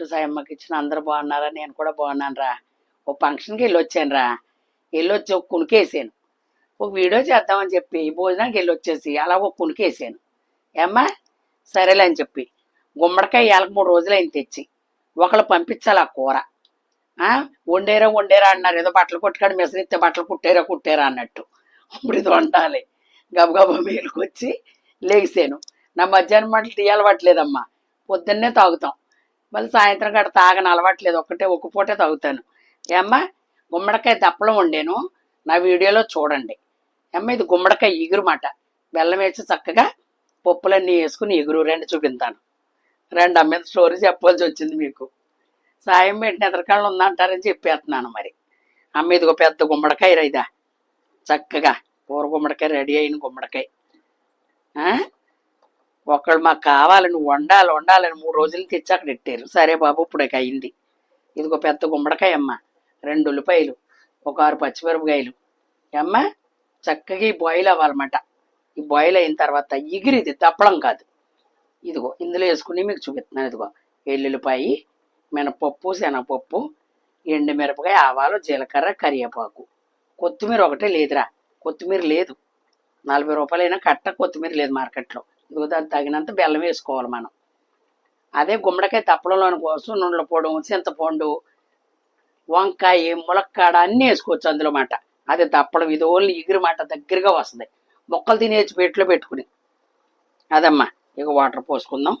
Gift సాయమ్మకి ఇచ్చిన అందరు బాగున్నారా? నేను కూడా బాగున్నాను రా ఓ ఫంక్షన్కి వెళ్ళొచ్చాను రా వెళ్ళొచ్చి ఒక కునికేసాను. ఒక వీడియో చేద్దామని చెప్పి భోజనానికి వెళ్ళొచ్చేసి అలా ఒక కునికేసాను. ఏమ్మా? సరేలే అని చెప్పి. గుమ్మడికాయ ఇవాళకి మూడు రోజులు అయింది తెచ్చి. ఒకళ్ళు పంపించాలి ఆ కూర. ఆ, వండేరా వండేరా అన్నారు ఏదో బట్టలు కొట్టుకాడు మెసరిస్తే బట్టలు కుట్టేరా కుట్టేరా అన్నట్టు. ఇప్పుడు ఇది వండాలి. గబగబా మేలుకొచ్చి లేగిసాను నా మధ్యాహ్నం మాటలు టీ అలవాట్లేదమ్మా పొద్దున్నే తాగుతాం. మళ్ళీ సాయంత్రం గడ తాగని అలవాట్లేదు. ఒక్కటే ఒక పూటే తాగుతాను. ఏమ్మా గుమ్మడికాయ దప్పలం వండాను. నా వీడియోలో చూడండి. ఏమ్మా ఇది గుమ్మడికాయ ఎగురు మాట బెల్లం వేసి చక్కగా పప్పులన్నీ వేసుకుని ఎగురు రెండు చూపిస్తాను రెండు అమ్మ స్టోరీ చెప్పాల్సి వచ్చింది మీకు. సాయం పెట్టిన ఎదరకాళ్ళు ఉందంటారని చెప్పేస్తున్నాను మరి. అమ్మ ఇదిగో పెద్ద గుమ్మడికాయ రైదా చక్కగా కూర గుమ్మడికాయ రెడీ అయిన గుమ్మడికాయ. ఒకడు ఒకళ్ళు మాకు కావాలని వండాలి వండాలని మూడు రోజులు తెచ్చి అక్కడ పెట్టారు. సరే బాబు ఇప్పుడు ఇక అయింది. ఇదిగో పెద్ద గుమ్మడికాయ అమ్మ రెండు ఉల్లిపాయలు ఒక ఆరు పచ్చిమిరపకాయలు. అమ్మ చక్కగా ఈ బాయిల్ అవ్వాలన్నమాట. ఈ బాయిల్ అయిన తర్వాత ఎగిరిది తప్పడం కాదు. ఇదిగో ఇందులో వేసుకుని మీకు చూపిస్తున్నాను. ఇదిగో ఎల్లుల్లిపాయి మినపప్పు శనగపప్పు ఎండుమిరపకాయ ఆవాలు జీలకర్ర కరివేపాకు. కొత్తిమీర ఒకటే లేదురా. కొత్తిమీర లేదు. నలభై రూపాయలైనా కట్ట కొత్తిమీర లేదు మార్కెట్లో. ఇదిగో దానికి తగినంత బెల్లం వేసుకోవాలి మనం. అదే గుమ్మడికాయ తప్పడంలోని కోసం నుండ్ల పొడం చింతపండు వంకాయ ములక్కాడ అన్నీ వేసుకోవచ్చు అందులో మాట. అది తప్పడం ఇది ఓన్లీ ఎగిరి మాట దగ్గరగా వస్తుంది. మొక్కలు తినేసి పెట్లో పెట్టుకుని. అదమ్మా ఇక వాటర్ పోసుకుందాం.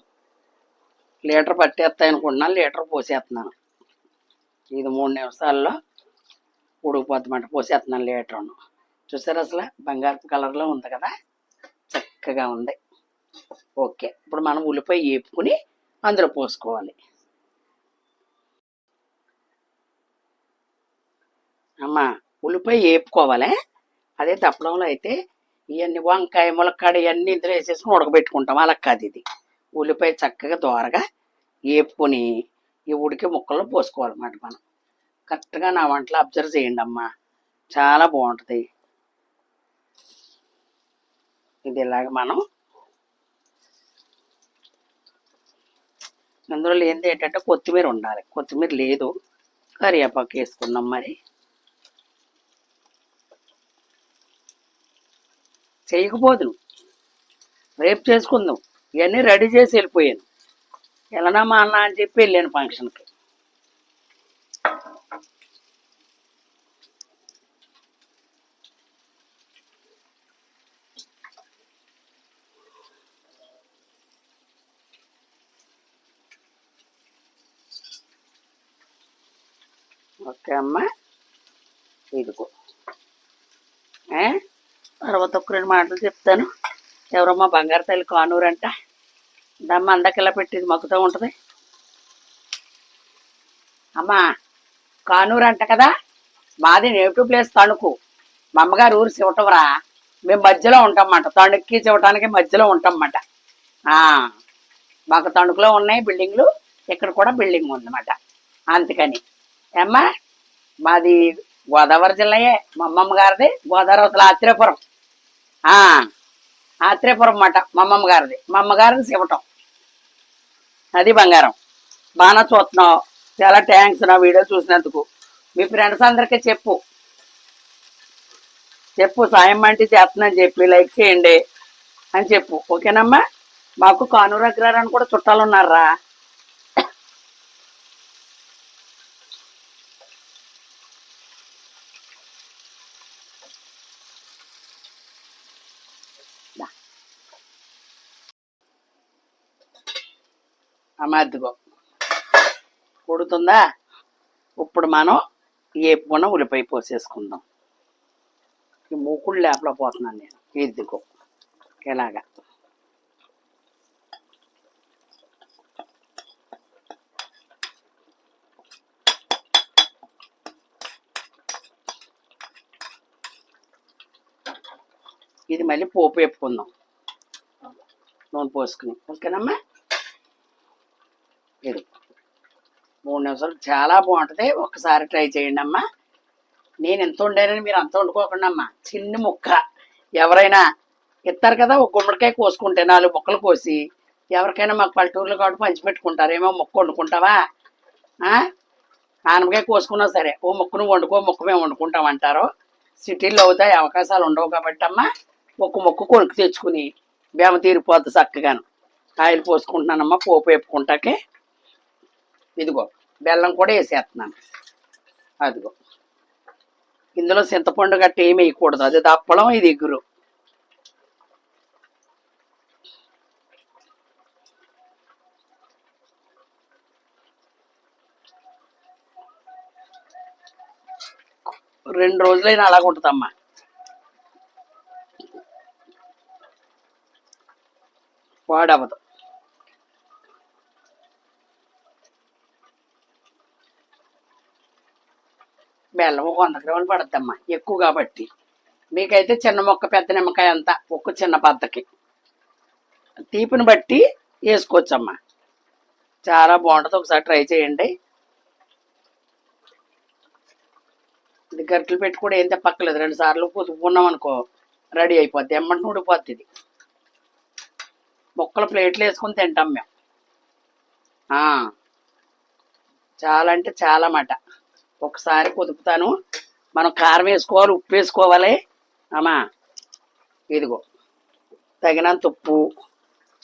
లీటర్ పట్టేస్తాయి అనుకుంటున్నాను లీటర్ పోసేస్తున్నాను. ఇది మూడు నిమిషాల్లో ఉడికిపోద్దన్నమాట పోసేస్తున్నాను లీటర్ను. చూసారు అసలు? బంగారు కలర్లో ఉంది కదా? చక్కగా ఉంది. ఓకే. ఇప్పుడు మనం ఉల్లిపాయ వేపుకుని అందులో పోసుకోవాలి. అమ్మా ఉల్లిపాయ వేపుకోవాలి అదే తప్పడంలో అయితే ఇవన్నీ వంకాయ ములక్కాడ ఇవన్నీ ఇందులో వేసేసుకుని ఉడకబెట్టుకుంటాం. అలా కాదు ఇది. ఉల్లిపాయ చక్కగా దోరగా వేపుకొని ఈ ఉడికి ముక్కల్లో పోసుకోవాలన్నమాట మనం. కరెక్ట్గా నా వంటలు అబ్జర్వ్ చేయండి అమ్మా. చాలా బాగుంటుంది. ఇది ఇలాగ మనం అందులో ఏంటి ఏంటంటే కొత్తిమీర ఉండాలి. కొత్తిమీర లేదు. కరివేపాకు వేసుకున్నాం మరి. చేయకపోదు రేపు చేసుకుందాం. ఇవన్నీ రెడీ చేసి వెళ్ళిపోయాను. వెళ్ళనా మా అన్న అని చెప్పి వెళ్ళాను ఫంక్షన్కి ఓకే అమ్మ ఇదిగో. ఏ? తర్వాత ఒక రెండు మాటలు చెప్తాను. ఎవరమ్మా బంగారు తల్లి కానూరు అంట దమ్మ అందకెలా పెట్టింది? మక్కుతూ ఉంటుంది. అమ్మా కానూరు అంట కదా? మాది నేటివ్ ప్లేస్ తణుకు. మా అమ్మగారు ఊరు శివటంరా మేము మధ్యలో ఉంటామన్నమాట. తణుక్కి చివటానికి మధ్యలో ఉంటామన్నమాట. ఆ, మాకు తణుకులో ఉన్నాయి బిల్డింగ్లు. ఇక్కడ కూడా బిల్డింగ్ ఉందన్నమాట. అందుకని. ఏమ్మా మాది గోదావరి జిల్లాయే. మా అమ్మమ్మ గారిది గోదావరి అవతల ఆత్రేయపురం. ఆత్రేపురం ఆత్రేయపురం మాట మా అమ్మమ్మ గారిది మా అమ్మగారిది శివటం. అది బంగారం. బాగా చూస్తున్నావు. చాలా థ్యాంక్స్ నా వీడియో చూసినందుకు. మీ ఫ్రెండ్స్ అందరికీ చెప్పు. చెప్పు సాయం అంటే చేస్తున్నాను చెప్పి లైక్ చేయండి అని చెప్పు. ఓకేనమ్మా? మాకు కానూరు అగ్రహారాన్ని కూడా చుట్టాలు ఉన్నారా అమ్మ అద్దుకో ఉడుతుందా ఇప్పుడు మనం ఏపుకున్న ఉల్లిపాయ పోసేసుకుందాం. ఈ మూకుడు లేపలో పోతున్నాను నేను. ఇదిగో. ఇలాగా. ఇది మళ్ళీ పోపు వేపుకుందాం. నూనె పోసుకుని. ఓకేనమ్మా ఇది మూడు నిమిషాలు. చాలా బాగుంటుంది. ఒక్కసారి ట్రై చేయండి అమ్మా. నేను ఎంత వండానని మీరు అంత వండుకోకుండా అమ్మా. చిన్న ముక్క. ఎవరైనా ఇస్తారు కదా ఒక గుమ్మడికాయ కోసుకుంటే నాలుగు ముక్కలు కోసి ఎవరికైనా మాకు పల్లెటూరులో కాబట్టి పంచిపెట్టుకుంటారేమో ముక్క వండుకుంటావా? ఆనపకాయ కోసుకున్నా సరే ఓ ముక్కను వండుకో ముక్క మేము వండుకుంటాం అంటారు. సిటీల్లో అవుతాయి అవకాశాలు ఉండవు కాబట్టి అమ్మా ఒక్క ముక్క కొనుక్కు తెచ్చుకుని బేమ తీరిపోద్ది చక్కగాను. ఆయిల్ పోసుకుంటున్నానమ్మా పోపు వేపుకుంటాకే. ఇదిగో. బెల్లం కూడా వేసేస్తున్నాను. అదిగో. ఇందులో చింతపండు గట్ట ఏమి వేయకూడదు. అది దప్పడం ఇది ఎగురు. రెండు రోజులైనా అలాగ ఉంటుందమ్మా. వాడవదు. బెల్లం వంద గ్రాములు పడద్దమ్మా ఎక్కువ కాబట్టి. మీకైతే చిన్న మొక్క పెద్ద నిమ్మకాయ అంతా ఒక్క చిన్న బద్దకి తీపిని బట్టి వేసుకోవచ్చమ్మా. చాలా బాగుంటుంది ఒకసారి ట్రై చేయండి. ఇది గరిటలు పెట్టి కూడా ఏం తెప్పక్కలేదు రెండు సార్లు పొదుపుకున్నాం అనుకో రెడీ అయిపోద్ది. ఎమ్మంటే ఉడిపోద్ది ఇది. ముక్కలు ప్లేట్లు వేసుకొని తింటాం మేము. చాలా అంటే చాలా మాట. ఒకసారి కుదుపుతాను మనం కారం వేసుకోవాలి ఉప్పు వేసుకోవాలి. అమ్మా ఇదిగో తగినంత ఉప్పు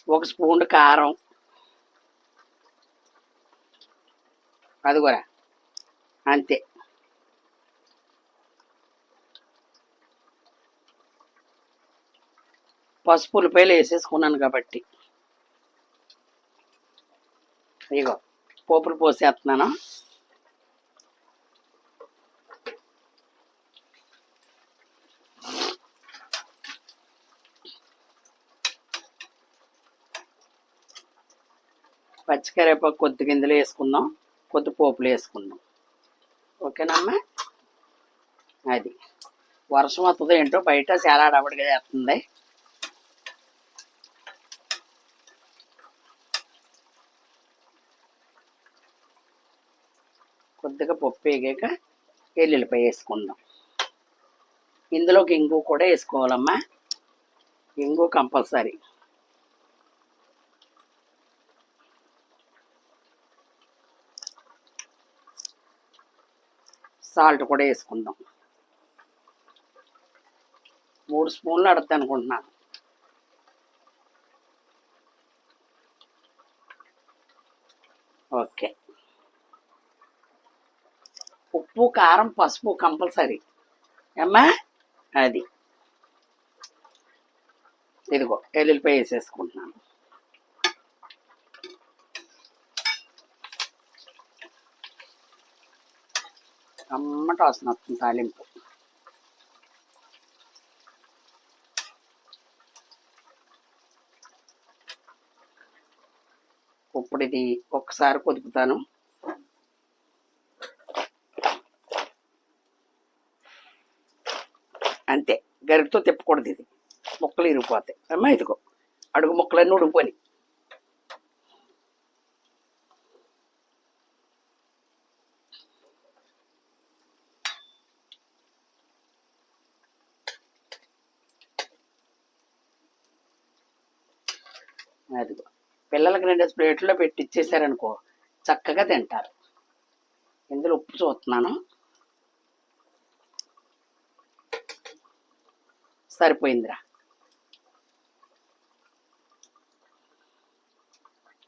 ఒక స్పూన్ కారం. అదిగోరా అంతే. పసుపు ఉల్లిపాయలు వేసేసుకున్నాను కాబట్టి. ఇగో పోపులు పోసేస్తున్నాను. పచ్చికరేపాకు కొద్ది గింజలు వేసుకుందాం కొద్ది పోపులు వేసుకుందాం. ఓకేనమ్మా అది. వర్షం వస్తుందో ఏంటో బయట చాలా అడవడిగా చేస్తుంది. కొద్దిగా పప్పు వేగాక ఎల్లుల్లిపాయ వేసుకుందాం. ఇందులోకి ఇంగు కూడా వేసుకోవాలమ్మా. ఇంగు కంపల్సరీ. సాల్ట్ కూడా వేసుకుందాం. మూడు స్పూన్లు అడుగుతా అనుకుంటున్నాను ఓకే. ఉప్పు కారం పసుపు కంపల్సరీ. ఏమ్మా? అది. ఇదిగో ఎల్లుల్లిపాయ వేసేసుకుంటున్నాను. కమ్మట వాసన వస్తుంది తాలింపు. ఇప్పుడు ఇది ఒక్కసారి కొదుపుతాను. అంతే గరిటతో తిప్పకూడదు ఇది. ముక్కలు ఇరిగిపోతాయి. అమ్మా ఇదిగో అడుగు ముక్కలన్నీ ఉడిపోయి అదిగో పిల్లలకి రెండు ప్లేట్లో పెట్టి ఇచ్చేసారనుకో చక్కగా తింటారు. ఇందులో ఉప్పు చూస్తున్నాను. సరిపోయిందిరా.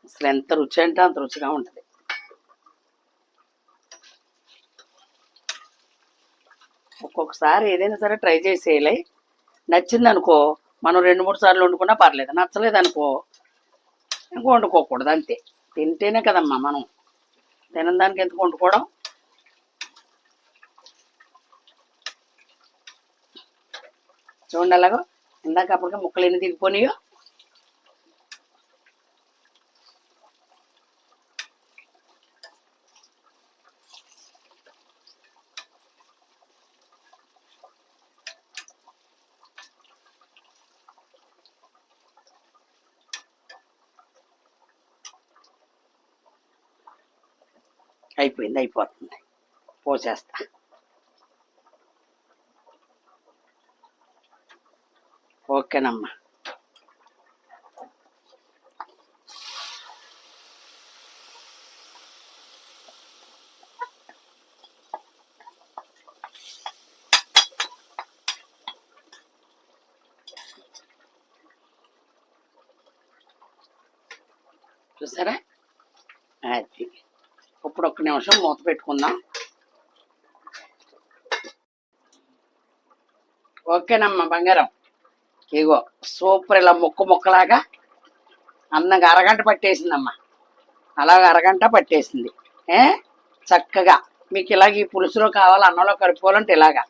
అసలు ఎంత రుచి అంటే అంత రుచిగా ఉంటుంది. ఒక్కొక్కసారి ఏదైనా సరే ట్రై చేసేయాలి. నచ్చింది అనుకో మనం రెండు మూడు సార్లు వండుకున్నా పర్లేదు. నచ్చలేదు అనుకో ఇంక వండుకోకూడదు అంతే. తింటేనే కదమ్మా మనం. తినని దానికి ఎందుకు వండుకోవడం? చూడండి అలాగో. ఇందాక అప్పటికే ముక్కలు ఎన్ని దిగిపోయినాయో అయిపోయింది అయిపోతుంది. పోసేస్తా. ఓకేనమ్మా. చూసారా? అది. ఇప్పుడు ఒక్క నిమిషం మూత పెట్టుకుందాం. ఓకేనమ్మా బంగారం. ఇగో సూపర్ ఇలా ముక్క ముక్కలాగా అందంగా అరగంట పట్టేసిందమ్మా. అలాగ అరగంట పట్టేసింది. ఏ? చక్కగా. మీకు ఇలాగ ఈ పులుసులో కావాలి అన్నంలో కలుపుకోవాలంటే ఇలాగా.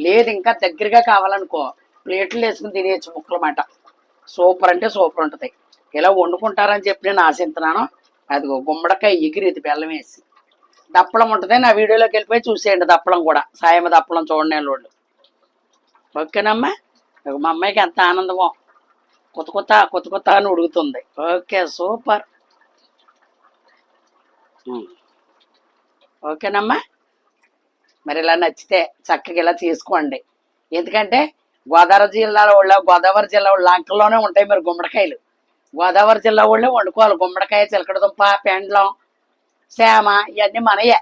లేదు ఇంకా దగ్గరగా కావాలనుకో ప్లేట్లు వేసుకుని తినేయచ్చు ముక్కలమాట. సూపర్ అంటే సూపర్ ఉంటుంది. ఇలా వండుకుంటారని చెప్పి నేను ఆశిస్తున్నాను అదిగో గుమ్మడికాయ ఎగిరిది బెల్లం వేసి. దప్పడం ఉంటుంది నా వీడియోలోకి వెళ్ళిపోయి చూసేయండి దప్పడం కూడా. సాయమ దప్పడం చూడండి వాళ్ళు ఓకేనమ్మా? మా అమ్మాయికి ఎంత ఆనందమో. కొత్త కొత్త కొత్త కొత్త అని ఉడుకుతుంది. Okay super. ఓకేనమ్మా? మరి ఇలా నచ్చితే చక్కగా ఇలా చేసుకోండి ఎందుకంటే గోదావరి జిల్లాలో వాళ్ళ గోదావరి జిల్లా వాళ్ళ లంకల్లోనే ఉంటాయి మరి గుమ్మడికాయలు. గోదావరి జిల్లా వాళ్ళే వండుకోవాలి. గుమ్మడికాయ చిలకడ దుంప పెండ్లం సేమ ఇవన్నీ మనయే.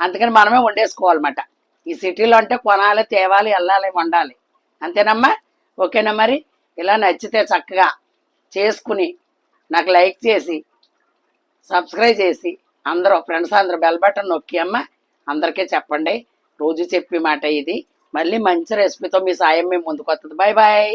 అందుకని మనమే వండేసుకోవాలన్నమాట. ఈ సిటీలో అంటే కొనాలి తేవాలి వెళ్ళాలి వండాలి. అంతేనమ్మా? ఓకేనా మరి? ఇలా నచ్చితే చక్కగా చేసుకుని నాకు లైక్ చేసి సబ్స్క్రైబ్ చేసి అందరూ ఫ్రెండ్స్ అందరూ బెల్ బటన్ నొక్కి అమ్మ. అందరికీ చెప్పండి. రోజు చెప్పి మాట ఇది. మళ్ళీ మంచి రెసిపీతో మీ సాయం మేము ముందుకు వస్తుంది బాయ్ బాయ్